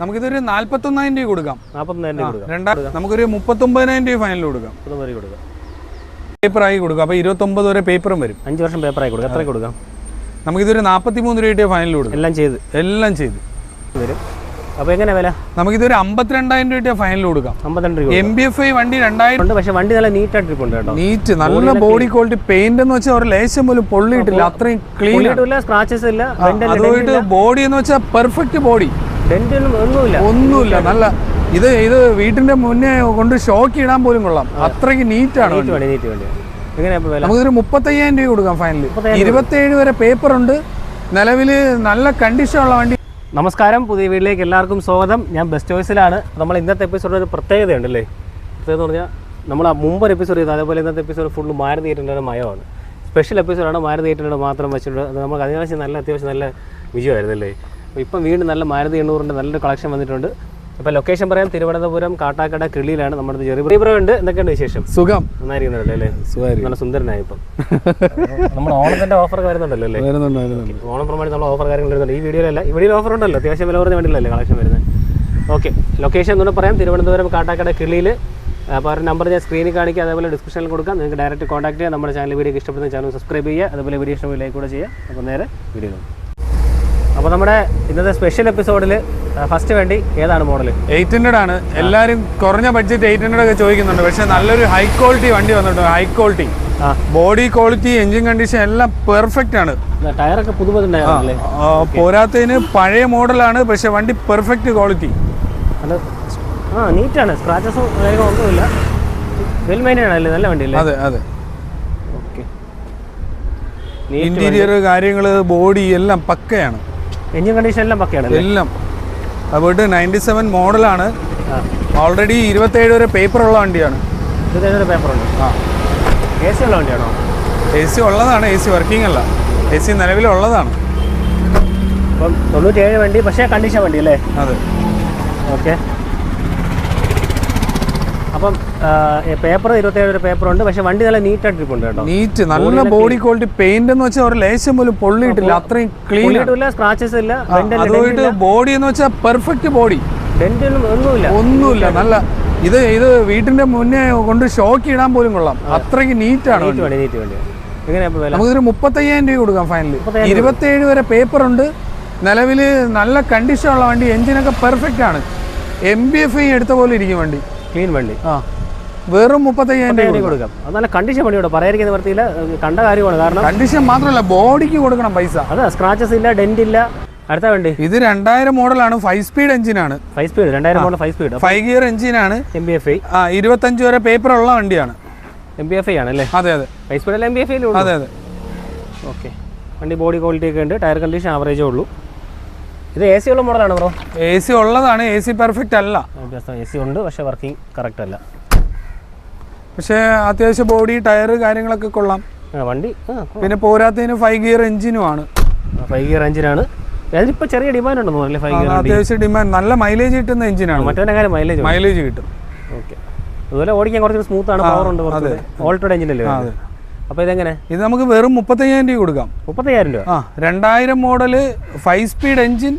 നമുക്കിതൊരു നാല്പത്തൊന്നായിരം രൂപ കൊടുക്കാം. നാൽപ്പത്തൊന്നായിരം രൂപ കൊടുക്കാം. രണ്ടാ നമുക്കൊരു മുപ്പത്തൊമ്പതിനായിരം രൂപ ഫൈനൽ കൊടുക്കാം. ആയി കൊടുക്കാം. അപ്പോൾ ഇരുപത്തൊമ്പത് വരെ പേപ്പറും വരും. അഞ്ച് വർഷം പേപ്പറായി കൊടുക്കാം. എത്ര കൊടുക്കാം? നമുക്കിതൊരു നാൽപ്പത്തി മൂന്ന് രൂപയുടെ ഫൈനൽ കൊടുക്കും. എല്ലാം ചെയ്ത്. എല്ലാം ചെയ്ത്. വരും. അപ്പോൾ എങ്ങനെ വില? നമുക്കിതൊരു അമ്പത്തിരണ്ടായിരം രൂപയുടെ ഫൈനൽ കൊടുക്കാം. രൂപ എം ബി എഫ് ഐ വണ്ടി രണ്ടായിരം ഉണ്ട്. പക്ഷേ വണ്ടി നല്ല നീറ്റായിട്ട് ഇരിപ്പുണ്ട് കേട്ടോ. നീറ്റ് നല്ല ബോഡി ക്വാളിറ്റി പെയിന്റ് എന്ന് വെച്ചാൽ ഒരു ലേശം പോലും പൊള്ളിയിട്ടില്ല. അത്രയും ക്ലീൻ ആയിട്ടില്ല സ്ക്രാച്ചസ് ഇല്ല അതുമായിട്ട് ബോഡി എന്ന് വെച്ചാൽ പെർഫെക്റ്റ് ബോഡി ഒന്നുമില്ല. ഒന്നുമില്ല. നല്ല ഇത് ഇത് വീട്ടിന്റെ മുന്നേ കൊണ്ട് ഷോക്ക് ഇടാൻ പോലും കൊള്ളാം. അത്രയ്ക്ക് നീറ്റാണ് നീറ്റ് ആണ് നമുക്കൊരു മുപ്പത്തയ്യായിരം രൂപ കൊടുക്കാം ഫൈനൽ. ഇരുപത്തേഴ് വരെ പേപ്പർ ഉണ്ട്. നിലവിൽ നല്ല കണ്ടീഷൻ ഉള്ള വണ്ടി. നമസ്കാരം. പുതിയ വീട്ടിലേക്ക് എല്ലാവർക്കും സ്വാഗതം. ഞാൻ ബെസ്റ്റ് ചോയ്സിലാണ് നമ്മൾ ഇന്നത്തെ എപ്പിസോഡ് ഒരു പ്രത്യേകതയുണ്ട് അല്ലേ പ്രത്യേകത എന്ന് പറഞ്ഞാൽ നമ്മൾ ആ മുമ്പ് ഒരു എപ്പിസോഡ് ചെയ്തു അതേപോലെ ഇന്നത്തെ എപ്പിസോഡ് ഫുള്ള് മാരുതി ഏറ്റിന്റെ മയമാണ്. സ്പെഷ്യൽ എപ്പിസോഡാണ് മാരുതി ഏറ്റിന്റെ മാത്രം വെച്ചിട്ടുണ്ട് അത് നമുക്ക് അതിനാവശ്യം നല്ല അത്യാവശ്യം നല്ല വിജയമായിരുന്നു അല്ലേ അപ്പോൾ ഇപ്പം വീണ്ടും നല്ല മാരുതി എണ്ണൂറിന്റെ നല്ലൊരു കളക്ഷൻ വന്നിട്ടുണ്ട്. അപ്പോൾ ലൊക്കേഷൻ പറയാം തിരുവനന്തപുരം കാട്ടാക്കട കിളിയിലാണ് നമ്മുടെ ജെറി ബ്രോ. ഉണ്ട് എന്തൊക്കെയുണ്ട് വിശേഷം? സുഖം. നന്നായിരിക്കുന്നുണ്ടല്ലോ അല്ലേ? നല്ല സുന്ദരനായി ഇപ്പം. നമ്മുടെ ഓണത്തിന്റെ ഓഫർ വരുന്നുണ്ടല്ലോ അല്ലേ? വരുന്നുണ്ട് ഓണം പ്രമാണി നമ്മൾ ഓഫർ കാര്യങ്ങൾ വരുന്നുണ്ട്. ഈ വീഡിയോയിലല്ല ഈ വീഡിയോയിൽ ഓഫർ ഉണ്ടല്ലോ. അത്യാവശ്യം വില കുറഞ്ഞ വണ്ടിയിലല്ലേ കളക്ഷൻ വരുന്നത്. ഓക്കെ ലൊക്കേഷൻ എന്നൂടെ പറയാം. തിരുവനന്തപുരം കാട്ടാക്കട കിളിയിൽ അപ്പോൾ അവരുടെ നമ്പർ ഞാൻ സ്ക്രീനിൽ കാണിക്കുക അതേപോലെ ഡിസ്ക്രിപ്ഷനിൽ കൊടുക്കാം. നിങ്ങൾക്ക് ഡയറക്റ്റ് കോൺടാക്ട് ചെയ്യാം. നമ്മുടെ ചാനൽ വീഡിയോ ഇഷ്ടപ്പെടുന്ന ചാനൽ സബ്സ്ക്രൈബ് ചെയ്യുക. അതുപോലെ വീഡിയോ ഇഷ്ടം ലൈക്ക് കൂടെ ചെയ്യുക. അപ്പോൾ നേരെ വീഡിയോ അപ്പോൾ നമ്മുടെ ഇന്നത്തെ സ്പെഷ്യൽ എപ്പിസോഡിൽ ഫസ്റ്റ് വേണ്ടി ഏതാണ് മോഡൽ എയ്റ്റ് ഹൺഡ്രഡ് ആണ്. എല്ലാവരും കുറഞ്ഞ ബഡ്ജറ്റ് എയ്റ്റ് ഹൺഡ്രഡ് ഒക്കെ ചോദിക്കുന്നുണ്ട്. പക്ഷെ നല്ലൊരു ഹൈ ക്വാളിറ്റി വണ്ടി വന്നിട്ടുണ്ട്. High quality body quality engine condition എല്ലാം പെർഫെക്റ്റ് ആണ്. ടയറൊക്കെ പോരാത്തതിന് പഴയ മോഡലാണ് പക്ഷെ വണ്ടി പെർഫെക്റ്റ് ക്വാളിറ്റി ആ നീറ്റാണ് സ്ക്രാച്ചസും കാര്യങ്ങളും ഒന്നുമില്ല. വെൽ മെയിന്റൈൻ ആണല്ലേ? നല്ല വണ്ടിയല്ലേ? അതെ അതെ. ഇന്റീരിയർ കാര്യങ്ങൾ ബോഡി എല്ലാം പക്കയാണ്. എഞ്ചിൻ കണ്ടീഷൻ എല്ലാം പക്കയാണ് എല്ലാം. അതുകൊണ്ട് നയന്റി സെവൻ മോഡലാണ്. ഓൾറെഡി ഇരുപത്തേഴ് വരെ പേപ്പർ ഉള്ള വണ്ടിയാണ്. ഇത് പേപ്പർ ഉണ്ട് ആ. എ സി ഉള്ള വണ്ടിയാണോ? എ സി ഉള്ളതാണ് എ സി വർക്കിംഗ് അല്ല. എ സി നിലവിലുള്ളതാണ് അപ്പം തൊണ്ണൂറ്റേഴ് വണ്ടി പക്ഷേ കണ്ടീഷൻ വണ്ടി അല്ലേ? അതെ. ഓക്കെ അപ്പം പേപ്പർ ഇരുപത്തേഴ് ഒരു പേപ്പർ ഉണ്ട് പക്ഷെ വണ്ടി നല്ല നീറ്റായിട്ട് ഇരിപ്പുണ്ട് കേട്ടോ. നീറ്റ് നല്ല ബോഡി ക്വാളിറ്റി പെയിന്റ് എന്ന് വെച്ചാൽ ഒരു ലേശം പോലും പൊള്ളിയിട്ടില്ല. അത്രയും ക്ലീൻ ഇല്ല സ്ക്രാച്ചസ് ഇല്ല അതുമായിട്ട് ബോഡി എന്ന് വെച്ചാൽ പെർഫെക്റ്റ് ബോഡി ഒന്നുമില്ല. ഒന്നുമില്ല നല്ല ഇത് ഇത് വീട്ടിന്റെ മുന്നേ കൊണ്ട് ഷോക്ക് ഇടാൻ പോലും കൊള്ളാം. അത്രയ്ക്ക് നീറ്റാണ് നീറ്റ് ആണ് നീറ്റ് നമുക്കൊരു മുപ്പത്തയ്യായിരം രൂപ കൊടുക്കാം ഫൈനൽ ഇരുപത്തേഴ് വരെ പേപ്പർ ഉണ്ട്. നിലവിൽ നല്ല കണ്ടീഷൻ ഉള്ള വണ്ടി എഞ്ചിനൊക്കെ പെർഫെക്റ്റ് ആണ്. എം ബി എഫ് ഐ എടുത്ത പോലെ ഇരിക്കും വണ്ടി. ക്ലീൻ വണ്ടി. ആ. വെറും മുപ്പത്തയ്യായിരം രൂപ കൊടുക്കാം. അത് നല്ല കണ്ടീഷൻ വണ്ടി ഇവിടെ പറയാതിരിക്കുന്ന വൃത്തിയില്ല. കണ്ട കാര്യമാണ്. കാരണം കണ്ടീഷൻ മാത്രമല്ല ബോഡിക്ക് കൊടുക്കണം പൈസ. അതെ സ്ക്രാച്ചസ് ഇല്ല ഡെന്റ് ഇല്ല. അടുത്ത വണ്ടി. ഇത് രണ്ടായിരം മോഡലാണ് ഫൈവ് സ്പീഡ് എഞ്ചിനാണ് ഫൈവ് സ്പീഡ് രണ്ടായിരം model five speed five gear എഞ്ചിനാണ് എം ബി എഫ് ഐ ആ ഇരുപത്തഞ്ച് വരെ പേപ്പർ ഉള്ള വണ്ടിയാണ്. എം ബി എഫ് ഐ ആണല്ലേ? അതെ അതെ. Five speed M B F I അതെ അതെ. ഓക്കെ വണ്ടി ബോഡി ക്വാളിറ്റി ഒക്കെ ഉണ്ട്. ടയർ കണ്ടീഷൻ ആവറേജേ ഉള്ളൂ. ഇത് എ സി ഉള്ള മോഡലാണ് ബ്രോ എ സി ഉള്ളതാണ് എ സി പെർഫെക്റ്റ് അല്ല. എ സി ഉണ്ട് പക്ഷേ വർക്കിംഗ് കറക്റ്റ് അല്ല. പക്ഷേ അത്യാവശ്യം ബോഡി ടയർ കാര്യങ്ങളൊക്കെ കൊള്ളാം. വണ്ടി പിന്നെ പോരാത്തതിന് ഫൈവ് ഗിയർ എഞ്ചിനും ആണ്. ഫൈവ് ഗിയർ എഞ്ചിനാണ് അതിപ്പോൾ ചെറിയ ഡിമാൻഡ് ഉണ്ടെന്ന് തോന്നുന്നില്ലേ ഫൈവ് ഗിയർ അത്യാവശ്യം ഡിമാൻഡ് നല്ല മൈലേജ് കിട്ടുന്ന എഞ്ചിനാണ് മറ്റവന്റെ കാര്യം മൈലേജ് മൈലേജ് കിട്ടും. ഓക്കെ അതുപോലെ ഓടിക്കാൻ കുറച്ച് സ്മൂത്ത് ആണ് പവർ ഉണ്ട് ഓൾട്ടോഡ് എഞ്ചിനല്ലേ അപ്പോൾ ഇതെങ്ങനെ? ഇത് നമുക്ക് വെറും മുപ്പത്തയ്യായിരം രൂപ കൊടുക്കാം. മുപ്പത്തയ്യായിരം രൂപ? ആ രണ്ടായിരം മോഡൽ ഫൈവ് സ്പീഡ് എഞ്ചിൻ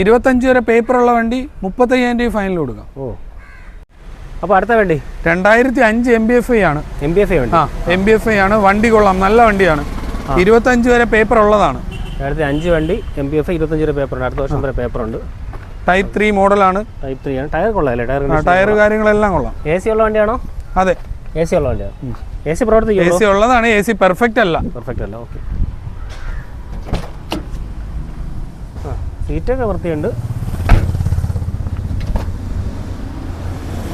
ഇരുപത്തഞ്ച് വരെ പേപ്പർ ഉള്ള വണ്ടി മുപ്പത്തയ്യായിരം രൂപ ഫൈനൽ കൊടുക്കാം. ഓ. അപ്പോൾ അടുത്ത വണ്ടി? രണ്ടായിരത്തി അഞ്ച് എം ബി എഫ് ഐ ആണ്. എം ബി എഫ് ഐ ആ എം ബി എഫ് ഐ ആണ്. വണ്ടി കൊള്ളാം. നല്ല വണ്ടിയാണ്. ഇരുപത്തഞ്ച് വരെ പേപ്പർ ഉള്ളതാണ് രണ്ടായിരത്തി അഞ്ച് വണ്ടി എം ബി എഫ് ഐ ഇരുപത്തഞ്ച് വരെ പേപ്പർ ഉണ്ട് അടുത്ത വർഷം വരെ പേപ്പർ ഉണ്ട് ടൈപ്പ് ത്രീ മോഡലാണ്. ടൈപ്പ് ത്രീ ആണ്. ടയർ കൊള്ളാം അല്ലേ? ടയർ ടയർ കാര്യങ്ങളെല്ലാം കൊള്ളാം. എ സി ഉള്ള വണ്ടിയാണോ? അതെ. എ സി ഉള്ള വണ്ടിയാണ് എ സി എ പ്രവർത്തിക്കുമോ സി ഉള്ളതാണ്. എ സി പെർഫെക്റ്റ് അല്ല. പെർഫെക്റ്റ് അല്ല. ഓക്കെ സീറ്റൊക്കെ വൃത്തിയുണ്ട്.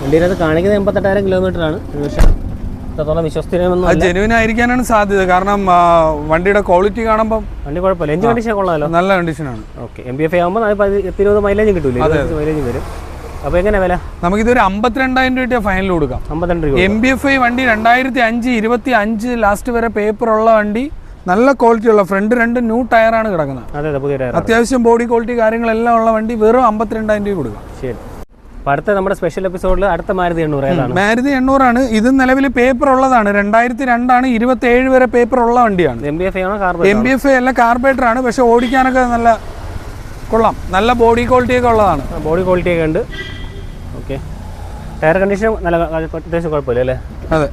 വണ്ടിയിനകത്ത് കാണിക്കുന്നത് എൺപത്തെട്ടായിരം കിലോമീറ്റർ ആണ് പക്ഷേ അത്രത്തോളം വിശ്വസ്തരമൊന്നും അത് അല്ല ജെനുവിൻ ആയിരിക്കാനാണ് സാധ്യത. കാരണം വണ്ടിയുടെ ക്വാളിറ്റി കാണുമ്പോൾ വണ്ടി കുഴപ്പമില്ല. എഞ്ചിൻ കണ്ടീഷൻ കൊള്ളാമല്ലോ നല്ല കണ്ടീഷനാണ് ഓക്കെ. എം ബി എഫ് ആകുമ്പോൾ അത് പതി- പത്തിരുപത് മൈലേജും കിട്ടൂലേ മൈലേജും വരും. അപ്പോൾ എങ്ങനെ വില? നമുക്കിതൊരു അമ്പത്തിരണ്ടായിരം രൂപ ഫൈനൽ കൊടുക്കാം. അമ്പത്തിരണ്ട് രൂപ എം ബി എഫ് ഐ വണ്ടി രണ്ടായിരത്തി അഞ്ച് ഇരുപത്തി അഞ്ച് ലാസ്റ്റ് വരെ പേപ്പർ ഉള്ള വണ്ടി നല്ല ക്വാളിറ്റി ഉള്ള ഫ്രണ്ട് രണ്ട് ന്യൂ ടയറാണ് കിടക്കുന്നത്. അത്യാവശ്യം ബോഡി ക്വാളിറ്റി കാര്യങ്ങളെല്ലാം ഉള്ള വണ്ടി വെറും അമ്പത്തിരണ്ടായിരം രൂപ കൊടുക്കാം. ശരി. അടുത്ത നമ്മുടെ സ്പെഷ്യൽ എപ്പിസോഡിൽ അടുത്ത മാരുതി എണ്ണൂറ് മാരുതി എണ്ണൂറാണ് ഇത് നിലവിൽ പേപ്പർ ഉള്ളതാണ്. രണ്ടായിരത്തി രണ്ടാണ് ഇരുപത്തി ഏഴ് വരെ പേപ്പർ ഉള്ള വണ്ടിയാണ്. എം ബി എഫ് ആണോ എം ബി എഫ് അല്ല കാർബേറ്റർ ആണ്. പക്ഷെ ഓടിക്കാനൊക്കെ നല്ല കൊള്ളാം. നല്ല ബോഡി ക്വാളിറ്റി ഒക്കെ ഉള്ളതാണ്. ബോഡി ക്വാളിറ്റി ഒക്കെ ഉണ്ട്. ഓക്കെ ടയർ കണ്ടീഷൻ നല്ല അത്യാവശ്യം കുഴപ്പമില്ല അല്ലേ? അതെ.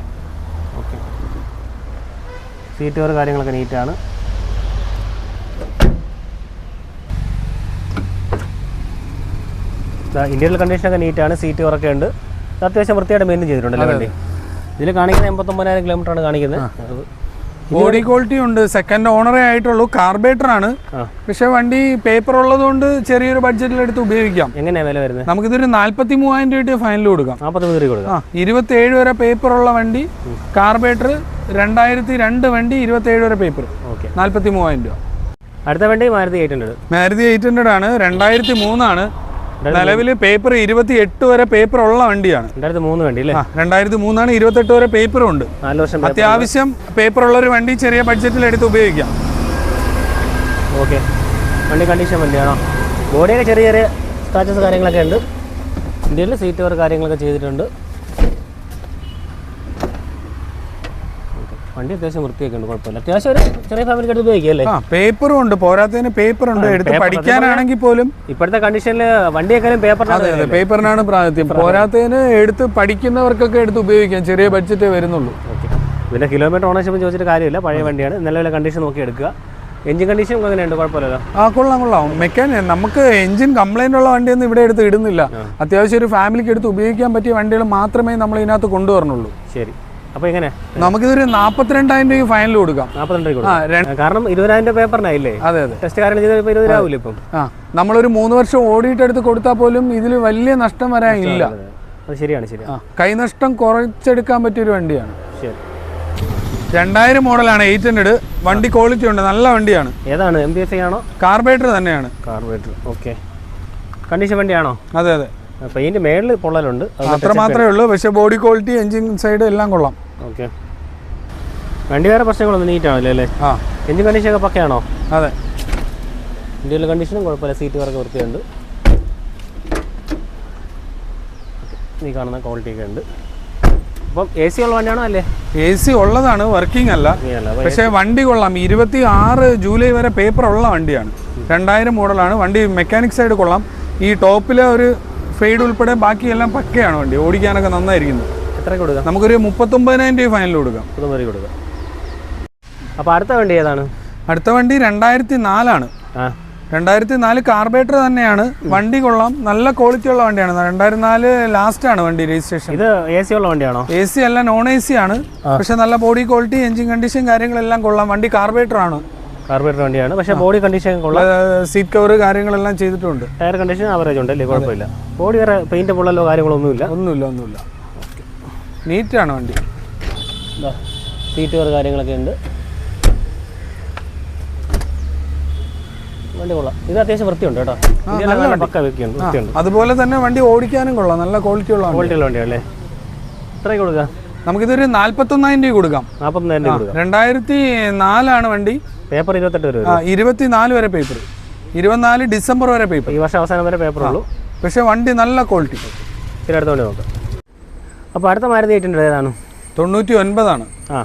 സീറ്റ് കവർ കാര്യങ്ങളൊക്കെ നീറ്റാണ്. ഇന്ത്യയിൽ കണ്ടീഷനൊക്കെ നീറ്റാണ് സീറ്റ് കവറൊക്കെ ഉണ്ട്. അത്യാവശ്യം വൃത്തിയായിട്ട് മെയിന്റെയിൻ ചെയ്തിട്ടുണ്ടല്ലേ വണ്ടി? ഇതിൽ കാണിക്കുന്നത് എൺപത്തൊമ്പതിനായിരം കിലോമീറ്റർ ആണ് കാണിക്കുന്നത്. ബോഡി ക്വാളിറ്റി ഉണ്ട്. സെക്കൻഡ് ഓണറേ ആയിട്ടുള്ളൂ. കാർബേറ്റർ ആണ്. പക്ഷെ വണ്ടി പേപ്പർ ഉള്ളതുകൊണ്ട് ചെറിയൊരു ബഡ്ജറ്റിൽ എടുത്ത് ഉപയോഗിക്കാം. എങ്ങനെയാ വില വരുന്നത്? നമുക്കിതൊരു നാല്പത്തി മൂവായിരം രൂപ ഫൈനൽ കൊടുക്കാം. ഇരുപത്തി ഏഴ് വരെ പേപ്പർ ഉള്ള വണ്ടി കാർബേറ്റർ രണ്ടായിരത്തി രണ്ട് വണ്ടി ഇരുപത്തി ഏഴ് വരെ പേപ്പർ നാല്പത്തി മൂവായിരം രൂപ. അടുത്ത വണ്ടി Maruti eight hundred. Maruti eight hundred ആണ്. രണ്ടായിരത്തി മൂന്നാണ്. നിലവിൽ പേപ്പർ ഇരുപത്തി എട്ട് വരെ പേപ്പർ ഉള്ള വണ്ടിയാണ്. രണ്ടായിരത്തി മൂന്ന് വണ്ടി അല്ലേ? രണ്ടായിരത്തി മൂന്നാണ് ഇരുപത്തെട്ട് വരെ പേപ്പറും ഉണ്ട്. നാല് വർഷം അത്യാവശ്യം പേപ്പർ ഉള്ള ഒരു വണ്ടി ചെറിയ ബഡ്ജറ്റിൽ എടുത്ത് ഉപയോഗിക്കാം. ഓക്കെ. വണ്ടി കണ്ടീഷൻ വണ്ടിയാണോ? ബോഡിയൊക്കെ ചെറിയ ചെറിയ സ്ക്രാച്ചസ് കാര്യങ്ങളൊക്കെ ഉണ്ട്. ഇന്ത്യയിൽ സീറ്റ് കാര്യങ്ങളൊക്കെ ചെയ്തിട്ടുണ്ട്. വണ്ടി അത്യാവശ്യം വൃത്തിയൊക്കെ ഉണ്ട് കുഴപ്പമില്ല. അത്യാവശ്യം ഒരു ചെറിയ ഫാമിലിക്ക് എടുത്ത് ഉപയോഗിക്കല്ലേ ആ പേപ്പറും ഉണ്ട്. പോരാത്തതിന് പേപ്പർ ഉണ്ട്. എടുത്ത് പഠിക്കാനാണെങ്കിൽ പോലും ഇപ്പോഴത്തെ കണ്ടീഷനിൽ വണ്ടിയേക്കാളും പേപ്പറിനാണ് പേപ്പറിനാണ് പ്രാതിഥ്യം പോരാത്തതിന് എടുത്ത് പഠിക്കുന്നവർക്കൊക്കെ എടുത്ത് ഉപയോഗിക്കാം. ചെറിയ ബഡ്ജറ്റേ വരുന്നുള്ളൂ. പിന്നെ കിലോമീറ്റർ ഓണർഷിപ്പ് ചോദിച്ചിട്ട് കാര്യമില്ല. പഴയ വണ്ടിയാണ്. നിലവിലെ കണ്ടീഷൻ നോക്കി എടുക്കുക. എഞ്ചിൻ കണ്ടീഷൻ എങ്ങനെയുണ്ട്? കുഴപ്പമില്ലല്ലോ? ആ കൊള്ളാം കൊള്ളാം. മെക്കാനിക് നമുക്ക് എഞ്ചിൻ കംപ്ലൈന്റ് ഉള്ള വണ്ടിയൊന്നും ഇവിടെ എടുത്ത് ഇടുന്നില്ല. അത്യാവശ്യം ഒരു ഫാമിലിക്ക് എടുത്ത് ഉപയോഗിക്കാൻ പറ്റിയ വണ്ടികൾ മാത്രമേ നമ്മൾ ഇതിനകത്ത് കൊണ്ടുവരണുള്ളൂ ശരി. അപ്പോൾ എങ്ങനെ? നമുക്കിതൊരു നാപ്പത്തിരണ്ടായിരം രൂപ ഫൈനൽ കൊടുക്കാം. കാരണം ഇരുപതിനായിരം രൂപ പേപ്പറിനായില്ലേ അതെ അതെ. ടെസ്റ്റ് കാരണം ചെയ്തപ്പോൾ ഇരുപത് രാവില്ല ഇപ്പം? ആ നമ്മളൊരു മൂന്ന് വർഷം ഓടിയിട്ട് എടുത്ത് കൊടുത്താൽ പോലും ഇതിൽ വലിയ നഷ്ടം വരാനില്ല അത് ശരിയാണ് ശരി കൈനഷ്ടം കുറച്ചെടുക്കാൻ പറ്റിയൊരു വണ്ടിയാണ്. ശരി. രണ്ടായിരം മോഡലാണ് എയ്റ്റ് ഹൺഡ്രഡ്. വണ്ടി ക്വാളിറ്റി ഉണ്ട് നല്ല വണ്ടിയാണ്. ഏതാണ്? എം ബി എസ് ആണോ? കാർബേറ്റർ തന്നെയാണ്. കാർബേറ്റർ ഓക്കെ കണ്ടീഷൻ വണ്ടിയാണോ? അതെ അതെ. പെയിന്റ് മേളിൽ പൊള്ളലുണ്ട്. അത്ര മാത്രമേ ഉള്ളൂ. പക്ഷേ ബോഡി ക്വാളിറ്റി എഞ്ചിൻ സൈഡ് എല്ലാം കൊള്ളാം. ഓക്കെ. വണ്ടി വേറെ പ്രശ്നങ്ങളൊന്നും നീറ്റാണല്ലോ അല്ലേ? ആ. എഞ്ചിൻ കണ്ടീഷൻ ഒക്കെ പക്കയാണോ? അതെ. ഇന്ത്യയിലെ കണ്ടീഷനും കുഴപ്പമില്ല. സീറ്റ് വർക്ക് വൃത്തിയുണ്ട്. നീ കാണുന്ന ക്വാളിറ്റി ഒക്കെ ഉണ്ട്. അപ്പം എ സി ഉള്ള വണ്ടിയാണോ അല്ലേ? എ സി ഉള്ളതാണ് വർക്കിംഗ് അല്ല. പക്ഷെ പക്ഷേ വണ്ടി കൊള്ളാം. ഇരുപത്തി ആറ് ജൂലൈ വരെ പേപ്പർ ഉള്ള വണ്ടിയാണ്. രണ്ടായിരം മോഡലാണ് വണ്ടി മെക്കാനിക് സൈഡ് കൊള്ളാം. ഈ ടോപ്പിലെ ഒരു ഫെയ്ഡ് ഉൾപ്പെടെ ബാക്കിയെല്ലാം പക്കയാണ് വണ്ടി. ഓടിക്കാനൊക്കെ നന്നായിരിക്കുന്നു. എത്ര കൊടുക്കാം? നമുക്കൊരു മുപ്പത്തൊമ്പതിനായിരം രൂപ ഫൈനൽ കൊടുക്കാം. കൊടുക്കാം. അപ്പോൾ അടുത്ത വണ്ടി ഏതാണ്? അടുത്ത വണ്ടി രണ്ടായിരത്തി നാലാണ് രണ്ടായിരത്തി നാല് കാർബേറ്റർ തന്നെയാണ് വണ്ടി കൊള്ളാം. നല്ല ക്വാളിറ്റി ഉള്ള വണ്ടിയാണ്. രണ്ടായിരത്തി നാല് ലാസ്റ്റ് ആണ് വണ്ടി രജിസ്ട്രേഷൻ ഇത് എ സി ഉള്ള വണ്ടിയാണോ? എ സി അല്ല നോൺ എ സി ആണ്. പക്ഷെ നല്ല ബോഡി ക്വാളിറ്റി എഞ്ചിൻ കണ്ടീഷൻ കാര്യങ്ങളെല്ലാം കൊള്ളാം. വണ്ടി കാർബേറ്റർ ആണ്. കാർബറേറ്റർ വണ്ടിയാണ്. പക്ഷേ ബോഡി കണ്ടീഷൻ കൊള്ളാം. സീറ്റ് കവർ കാര്യങ്ങളെല്ലാം ചെയ്തിട്ടുണ്ട്. ടയർ കണ്ടീഷൻ ആവറേജ് ഉണ്ട് അല്ലേ? കുഴപ്പമില്ല. ബോഡി വേറെ പെയിന്റ് പൊള്ളലോ കാര്യങ്ങളൊന്നുമില്ല. ഒന്നുമില്ല ഒന്നുമില്ല. നീറ്റാണ് വണ്ടി. സീറ്റ് കവർ കാര്യങ്ങളൊക്കെ ഉണ്ട്. വണ്ടി കൊള്ളാം. ഇത് അത്യാവശ്യം വൃത്തിയുണ്ട് കേട്ടോ. പക്ക വൃത്തിയുണ്ട് വൃത്തിയുണ്ട്. അതുപോലെ തന്നെ വണ്ടി ഓടിക്കാനും കൊള്ളാം. നല്ല ക്വാളിറ്റി ഉള്ള ക്വാളിറ്റി ഉള്ള വണ്ടിയല്ലേ എത്രയ്ക്ക് കൊടുക്കുക? നമുക്കിതൊരു നാല്പത്തൊന്നായിരം രൂപ കൊടുക്കാം. നാൽപ്പത്തൊന്നായിരം രൂപ രണ്ടായിരത്തി നാലാണ് വണ്ടി. പേപ്പർ ഇരുപത്തെട്ട് വരെ ഇരുപത്തിനാല് വരെ പേപ്പർ. ഇരുപത്തിനാല് ഡിസംബർ വരെ പേപ്പർ. ഈ വർഷം അവസാനം വരെ പേപ്പർ ഉള്ളൂ. പക്ഷേ വണ്ടി നല്ല ക്വാളിറ്റി. ശരി അടുത്ത വണ്ടി നോക്കാം. അപ്പോൾ അടുത്ത മാരുതി എയ്റ്റിന്റെ ഏതാണ്? തൊണ്ണൂറ്റി ഒൻപതാണ് ആ.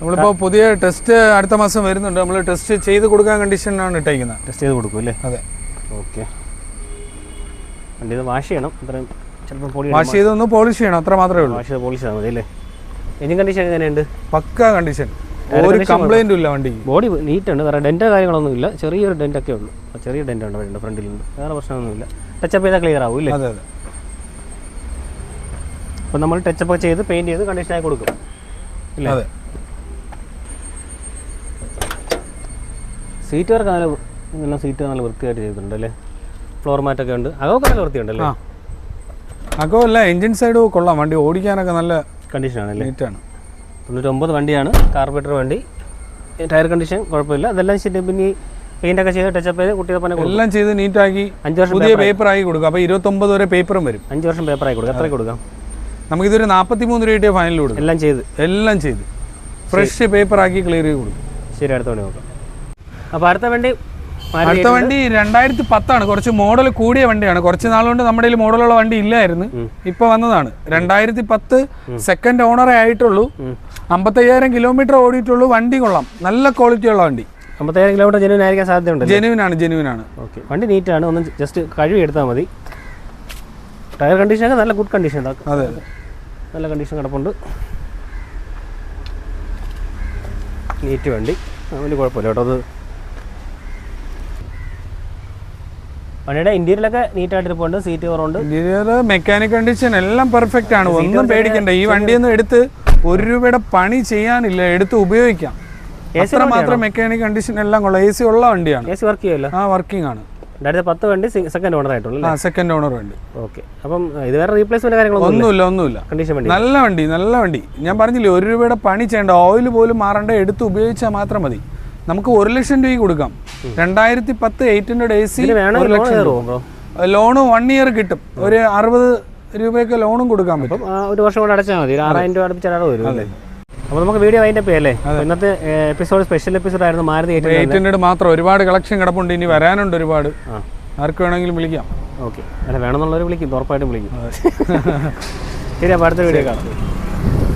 നമ്മളിപ്പോൾ പുതിയ ടെസ്റ്റ് അടുത്ത മാസം വരുന്നുണ്ട്. നമ്മൾ ടെസ്റ്റ് ചെയ്ത് കൊടുക്കാൻ കണ്ടീഷനാണ് ഇട്ടേക്കുന്നത്. ടെസ്റ്റ് ചെയ്ത് കൊടുക്കും അല്ലേ? അതെ. ഓക്കെ. വണ്ടി ഇത് വാഷ് ചെയ്യണം. ഇത്രയും ചിലപ്പോൾ പൊളി വാഷ് ചെയ്തൊന്ന് പോളിഷ് ചെയ്യണം അത്ര മാത്രമേ ഉള്ളൂ. വാഷ് പോളിഷ് ചെയ്താൽ മതി അല്ലേ എഞ്ചിൻ കണ്ടീഷൻ എങ്ങനെയുണ്ട്? പക്ക കണ്ടീഷൻ ഒരു കംപ്ലൈന്റും ഇല്ല വണ്ടി ബോഡി നീറ്റ് ഉണ്ട്. വേറെ ഡെന്റോ കാര്യങ്ങളൊന്നും ഇല്ല. ചെറിയൊരു ഡെന്റ് ഒക്കെ ഉള്ളൂ. ചെറിയ ഡെന്റ് ഉണ്ട്? വരുന്നുണ്ട് ഫ്രണ്ടിലുണ്ട്. വേറെ പ്രശ്നമൊന്നുമില്ല ടച്ചപ്പ് ചെയ്താൽ ക്ലിയർ ആവും ഇല്ലേ? അതെ അതെ. അപ്പോൾ നമ്മൾ ടച്ചപ്പ് ചെയ്ത് പെയിന്റ് ചെയ്ത് കണ്ടീഷനായി കൊടുക്കും. ഇല്ലേ? അതെ. സീറ്റ് വർക്ക് നല്ല സീറ്റ് നല്ല വൃത്തിയായിട്ട് ചെയ്തിട്ടുണ്ട് അല്ലേ? ഫ്ലോർ മാറ്റൊക്കെ ഉണ്ട്. അതൊക്കെ നല്ല വൃത്തിയുണ്ടല്ലേ അക്കോ അല്ല എഞ്ചിൻ സൈഡ് കൊള്ളാം. വണ്ടി ഓടിക്കാനൊക്കെ നല്ല കണ്ടീഷനാണ് അല്ലേ നീറ്റാണ് തൊണ്ണൂറ്റൊമ്പത് വണ്ടിയാണ് കാർബറേറ്റർ വണ്ടി. ടയർ കണ്ടീഷൻ കുഴപ്പമില്ല. അതെല്ലാം ശരി പിന്നെ പെയിന്റ് ഒക്കെ ചെയ്ത് ടച്ചപ്പ് ചെയ്ത് കുട്ടികളെ പണി എല്ലാം ചെയ്ത് നീറ്റാക്കി അഞ്ച് വർഷം പുതിയ പേപ്പറായി കൊടുക്കുക കൊടുക്കും. അപ്പോൾ ഇരുപത്തൊമ്പത് വരെ പേപ്പറും വരും. അഞ്ച് വർഷം പേപ്പറായി കൊടുക്കാം. എത്ര കൊടുക്കാം. നമുക്കിതൊരു നാൽപ്പത്തി മൂന്ന് രൂപയുടെ ഫൈനൽ കൊടുക്കും. എല്ലാം ചെയ്ത്. എല്ലാം ചെയ്ത്. ഫ്രഷ് പേപ്പർ ആക്കി ക്ലിയർ ചെയ്ത് കൊടുക്കും. ശരി അടുത്ത വണ്ടി നോക്കാം. അപ്പോൾ അടുത്ത വണ്ടി അടുത്ത വണ്ടി രണ്ടായിരത്തി പത്താണ് കുറച്ച് മോഡൽ കൂടിയ വണ്ടിയാണ്. കുറച്ച് നാളുകൊണ്ട് നമ്മുടെ കയ്യിൽ മോഡലുള്ള വണ്ടി ഇല്ലായിരുന്നു. ഇപ്പൊ വന്നതാണ്. രണ്ടായിരത്തി പത്ത് സെക്കൻഡ് ഓണറേ ആയിട്ടുള്ളൂ. അമ്പത്തയ്യായിരം കിലോമീറ്റർ ഓടിയിട്ടുള്ളൂ. വണ്ടി കൊള്ളാം. നല്ല ക്വാളിറ്റി ഉള്ള വണ്ടി. അമ്പത്തയ്യായിരം കിലോമീറ്റർ ജെനുവിൻ ആയിരിക്കാൻ സാധ്യതയുണ്ട് ജെനുവിനാണ് ജെനുവിനാണ് ഓക്കെ വണ്ടി നീറ്റ് ആണ്. ഒന്ന് ജസ്റ്റ് കഴുകി എടുത്താൽ മതി. ടയർ കണ്ടീഷൻ ഒക്കെ നല്ല ഗുഡ് കണ്ടീഷൻ അതെ നല്ല കണ്ടീഷൻ കിടപ്പുണ്ട്. നീറ്റ് വണ്ടി. വലിയ കുഴപ്പമില്ല കേട്ടോ. അത് വണ്ടിയുടെ ഇന്റീരിയലൊക്കെ നീറ്റായിട്ട് ഇരിപ്പുണ്ട് സീറ്റ് കുറവുണ്ട്. ഇന്റീരിയർ മെക്കാനിക് കണ്ടീഷൻ എല്ലാം പെർഫെക്റ്റ് ആണ്. ഒന്നും പേടിക്കണ്ട. ഈ വണ്ടി വണ്ടിയൊന്നും എടുത്ത് ഒരു രൂപയുടെ പണി ചെയ്യാനില്ല. എടുത്ത് ഉപയോഗിക്കാം. അത്ര മാത്രം മെക്കാനിക് കണ്ടീഷൻ എല്ലാം കൊള്ളാം. എ സി ഉള്ള വണ്ടിയാണ്. എ സി വർക്ക് ചെയ്യുമല്ലോ ആ വർക്കിംഗ് ആണ്. രണ്ടായിരത്തി പത്ത് വണ്ടി സെക്കൻഡ് ഓണർ ആയിട്ടുള്ള സെക്കൻഡ് ഓണർ വണ്ടി. ഓക്കെ അപ്പം ഇതുവരെ റീപ്ലേസ്മെന്റ് കാര്യങ്ങളൊന്നും ഒന്നുമില്ല ഒന്നുമില്ല. കണ്ടീഷൻ വണ്ടി. നല്ല വണ്ടി നല്ല വണ്ടി. ഞാൻ പറഞ്ഞില്ലേ ഒരു രൂപയുടെ പണി ചെയ്യേണ്ട ഓയിൽ പോലും മാറണ്ട എടുത്ത് ഉപയോഗിച്ചാൽ മാത്രം മതി. നമുക്ക് ഒരു ലക്ഷം രൂപ കൊടുക്കാം. രണ്ടായിരത്തി പത്ത് eight hundred A C loan one year കിട്ടും. ഒരു അറുപത് രൂപയൊക്കെ ലോണും കൊടുക്കാൻ പറ്റും. ഒരു വർഷം കൂടെ അടച്ചാൽ മതി. ആറായിരം രൂപ അടുപ്പിച്ച് അടവ് വരും അല്ലേ? അപ്പോൾ നമുക്ക് വീഡിയോ അതിന്റെ പേരല്ലേ ഇന്നത്തെ എപ്പിസോഡ് സ്പെഷ്യൽ എപ്പിസോഡ് ആയിരുന്നു മാരുതി എയ്റ്റ് ഹൺഡ്രഡ് മാത്രം ഒരുപാട് കളക്ഷൻ കിടപ്പുണ്ട്. ഇനി വരാനുണ്ട് ഒരുപാട്. ആർക്ക് വേണമെങ്കിലും വിളിക്കാം. ഓക്കെ. അല്ല വേണമെന്നുള്ളവർ വിളിക്കും. ഉറപ്പായിട്ടും വിളിക്കും. ശരി അപ്പോൾ അടുത്ത വീഡിയോ കാണാം.